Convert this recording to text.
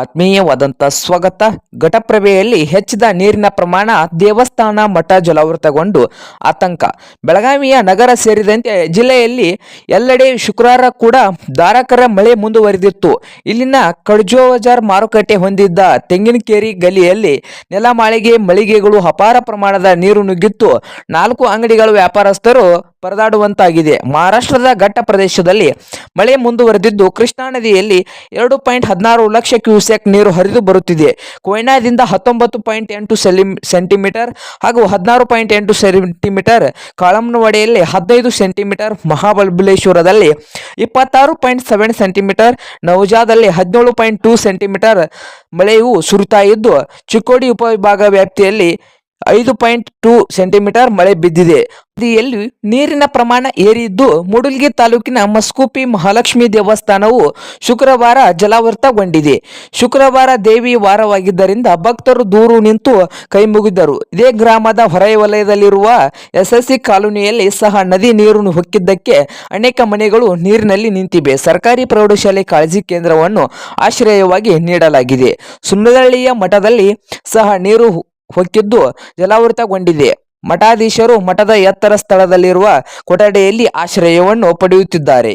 ಆತ್ಮೀಯವಾದಂಥ ಸ್ವಾಗತ. ಘಟಪ್ರಭೆಯಲ್ಲಿ ಹೆಚ್ಚಿದ ನೀರಿನ ಪ್ರಮಾಣ ದೇವಸ್ಥಾನ ಮಠ ಜಲಾವೃತಗೊಂಡು ಆತಂಕ. ಬೆಳಗಾವಿಯ ನಗರ ಸೇರಿದಂತೆ ಜಿಲ್ಲೆಯಲ್ಲಿ ಎಲ್ಲೆಡೆ ಶುಕ್ರವಾರ ಕೂಡ ಧಾರಾಕಾರ ಮಳೆ ಮುಂದುವರೆದಿತ್ತು. ಇಲ್ಲಿನ ಕಡ್ಜೋಜಾರ್ ಮಾರುಕಟ್ಟೆ ಹೊಂದಿದ್ದ ತೆಂಗಿನಕೇರಿ ಗಲಿಯಲ್ಲಿ ನೆಲಮಾಳಿಗೆ ಮಳಿಗೆಗಳು ಅಪಾರ ಪ್ರಮಾಣದ ನೀರು ನುಗ್ಗಿತ್ತು. ನಾಲ್ಕು ಅಂಗಡಿಗಳ ವ್ಯಾಪಾರಸ್ಥರು ಪರದಾಡುವಂತಾಗಿದೆ. ಮಹಾರಾಷ್ಟ್ರದ ಘಟ್ಟ ಪ್ರದೇಶದಲ್ಲಿ ಮಳೆ ಮುಂದುವರೆದಿದ್ದು ಕೃಷ್ಣಾ ನದಿಯಲ್ಲಿ ಎರಡು ಪಾಯಿಂಟ್ ಹದಿನಾರು ಲಕ್ಷ ಕ್ಯೂಸೆಕ್ ನೀರು ಹರಿದು ಬರುತ್ತಿದೆ. ಕೊಯ್ನಾದಿಂದ ಹತ್ತೊಂಬತ್ತು ಪಾಯಿಂಟ್ ಎಂಟು ಸೆಲಿ, ಸೆಂಟಿಮೀಟರ್ ಹಾಗೂ ಹದಿನಾರು ಪಾಯಿಂಟ್ ಎಂಟು ಸೆಂಟಿಮೀಟರ್ ಕಾಳಮ್ಮನವಾಡಿಯಲ್ಲಿ ಹದಿನೈದು ಸೆಂಟಿಮೀಟರ್ ಮಹಾಬಲೇಶ್ವರದಲ್ಲಿ ಇಪ್ಪತ್ತಾರು ಪಾಯಿಂಟ್ ಸೆವೆನ್ ಸೆಂಟಿಮೀಟರ್, ನವಜಾದಲ್ಲಿ ಹದಿನೇಳು ಪಾಯಿಂಟ್ ಟೂ ಸೆಂಟಿಮೀಟರ್ ಮಳೆಯು ಸುರಿತಾ ಇದ್ದು ಚಿಕ್ಕೋಡಿ ಉಪವಿಭಾಗ ವ್ಯಾಪ್ತಿಯಲ್ಲಿ ಐದು ಪಾಯಿಂಟ್ ಟೂ ಸೆಂಟಿಮೀಟರ್ ಮಳೆ ಬಿದ್ದಿದೆ. ನದಿಯಲ್ಲಿ ನೀರಿನ ಪ್ರಮಾಣ ಏರಿದ್ದು ಮೂಡಲ್ಗಿ ತಾಲೂಕಿನ ಮಸ್ಕೂಪಿ ಮಹಾಲಕ್ಷ್ಮಿ ದೇವಸ್ಥಾನವು ಶುಕ್ರವಾರ ಜಲಾವೃತಗೊಂಡಿದೆ. ಶುಕ್ರವಾರ ದೇವಿ ವಾರವಾಗಿದ್ದರಿಂದ ಭಕ್ತರು ದೂರು ನಿಂತು ಕೈಮುಗಿದರು ಇದೇ ಗ್ರಾಮದ ಹೊರವಲಯದಲ್ಲಿರುವ ಎಸ್ಎಸ್ಸಿ ಕಾಲೋನಿಯಲ್ಲಿ ಸಹ ನದಿ ನೀರು ಹೊಕ್ಕಿದ್ದಕ್ಕೆ ಅನೇಕ ಮನೆಗಳು ನೀರಿನಲ್ಲಿ ನಿಂತಿವೆ. ಸರ್ಕಾರಿ ಪ್ರೌಢಶಾಲೆ ಕಾಳಜಿ ಕೇಂದ್ರವನ್ನು ಆಶ್ರಯವಾಗಿ ನೀಡಲಾಗಿದೆ. ಸುನ್ನದಳ್ಳಿಯ ಮಠದಲ್ಲಿ ಸಹ ನೀರು ಹೊಕ್ಕಿದ್ದು ಜಲಾವೃತಗೊಂಡಿದೆ. ಮಠಾಧೀಶರು ಮಠದ ಎತ್ತರ ಸ್ಥಳದಲ್ಲಿರುವ ಕೊಠಡಿಯಲ್ಲಿ ಆಶ್ರಯವನ್ನು ಪಡೆಯುತ್ತಿದ್ದಾರೆ.